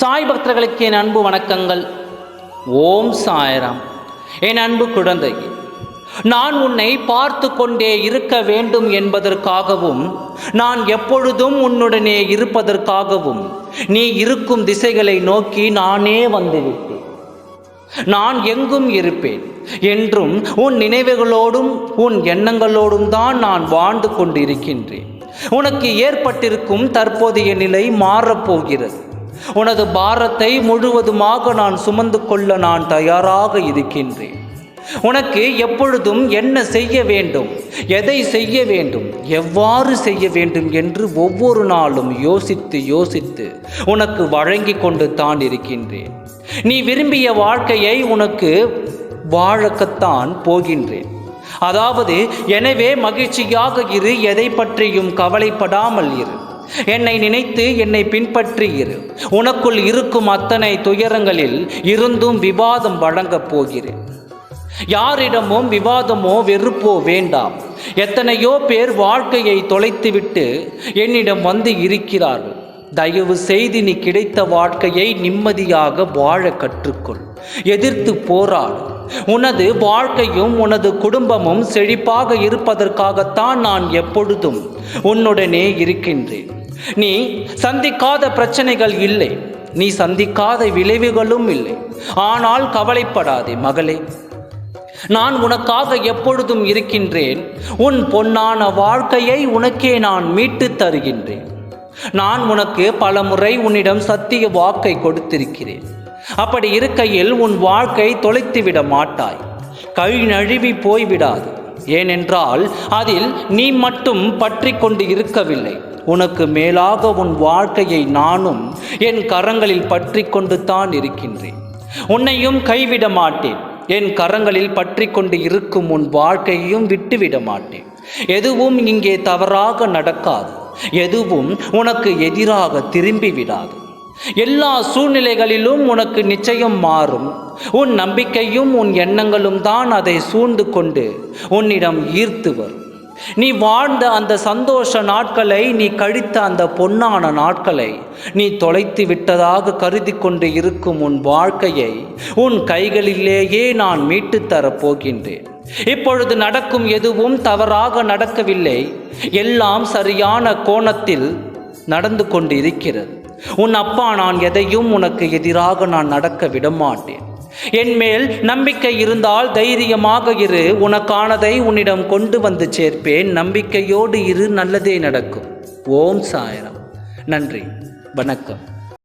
சாய் பக்தர்களுக்கு என் அன்பு வணக்கங்கள். ஓம் சாயராம். என் அன்பு குழந்தை நான் உன்னை பார்த்து கொண்டே இருக்க வேண்டும் என்பதற்காகவும் நான் எப்பொழுதும் உன்னுடனே இருப்பதற்காகவும் நீ இருக்கும் திசைகளை நோக்கி நானே வந்துவிட்டேன். நான் எங்கும் இருப்பேன் என்றும் உன் நினைவுகளோடும் உன் எண்ணங்களோடும் தான் நான் வாழ்ந்து கொண்டிருக்கின்றேன். உனக்கு ஏற்பட்டிருக்கும் தற்போதைய நிலை மாறப்போகிறது. உனது பாரத்தை முழுவதுமாக நான் சுமந்து கொள்ள நான் தயாராக இருக்கின்றேன். உனக்கு எப்பொழுதும் என்ன செய்ய வேண்டும் எதை செய்ய வேண்டும் எவ்வாறு செய்ய வேண்டும் என்று ஒவ்வொரு நாளும் யோசித்து யோசித்து உனக்கு வழங்கி கொண்டு தான் இருக்கின்றேன். நீ விரும்பிய வாழ்க்கையை உனக்கு வாழக்கத்தான் போகின்றேன். அதாவது எனவே மகிழ்ச்சியாக இரு எதை பற்றியும் கவலைப்படாமல் இரு. என்னை நினைத்து என்னை பின்பற்றி இரு. உனக்குள் இருக்கும் அத்தனை துயரங்களில் இருந்தும் விவாதம் வழங்கப் போகிறேன். யாரிடமும் விவாதமோ வெறுப்போ வேண்டாம். எத்தனையோ பேர் வாழ்க்கையை தொலைத்துவிட்டு என்னிடம் வந்து இருக்கிறார்கள். தயவு செய்து நீ கிடைத்த வாழ்க்கையை நிம்மதியாக வாழ கற்றுக்கொள். எதிர்த்து போராடு. உனது வாழ்க்கையும் உனது குடும்பமும் செழிப்பாக இருப்பதற்காகத்தான் நான் எப்பொழுதும் உன்னுடனே இருக்கின்றேன். நீ சந்திக்காத பிரச்சனைகள் இல்லை. நீ சந்திக்காத விளைவுகளும் இல்லை. ஆனால் கவலைப்படாதே மகளே. நான் உனக்காக எப்பொழுதும் இருக்கின்றேன். உன் பொன்னான வாழ்க்கையை உனக்கே நான் மீட்டு தருகின்றேன். நான் உனக்கு பல முறை உன்னிடம் சத்திய வாக்கை கொடுத்திருக்கிறேன். அப்படி இருக்கையில் உன் வாழ்க்கை தொலைத்துவிட மாட்டாய். கழிநழுவி போய்விடாது. ஏனென்றால் அதில் நீ மட்டும் பற்றி கொண்டு இருக்கவில்லை. உனக்கு மேலாக உன் வாழ்க்கையை நானும் என் கரங்களில் பற்றி கொண்டு தான் இருக்கின்றேன். உன்னையும் கைவிட மாட்டேன். என் கரங்களில் பற்றி கொண்டு இருக்கும் உன் வாழ்க்கையையும் விட்டுவிட மாட்டேன். எதுவும் இங்கே தவறாக நடக்காது. எதுவும் உனக்கு எதிராக திரும்பி விடாது எல்லா சூழ்நிலைகளிலும் உனக்கு நிச்சயம் மாறும். உன் நம்பிக்கையும் உன் எண்ணங்களும் தான் அதை சூழ்ந்து கொண்டு உன்னிடம் ஈர்த்து வரும். நீ வாழ்ந்த அந்த சந்தோஷ நாட்களை நீ கழித்த அந்த பொன்னான நாட்களை நீ தொலைத்து விட்டதாக கருதி கொண்டு இருக்கும் உன் வாழ்க்கையை உன் கைகளிலேயே நான் மீட்டுத் தரப் போகின்றேன் இப்பொழுது நடக்கும் எதுவும் தவறாக நடக்கவில்லை. எல்லாம் சரியான கோணத்தில் நடந்து கொண்டு இருக்கிறது உன் அப்பா நான் எதையும் உனக்கு எதிராக நான் நடக்க விடமாட்டேன். என்மேல் நம்பிக்கை இருந்தால் தைரியமாக இரு. உனக்கானதை உன்னிடம் கொண்டு வந்து சேர்ப்பேன். நம்பிக்கையோடு இரு. நல்லதே நடக்கும். ஓம் சாயரம். நன்றி. வணக்கம்.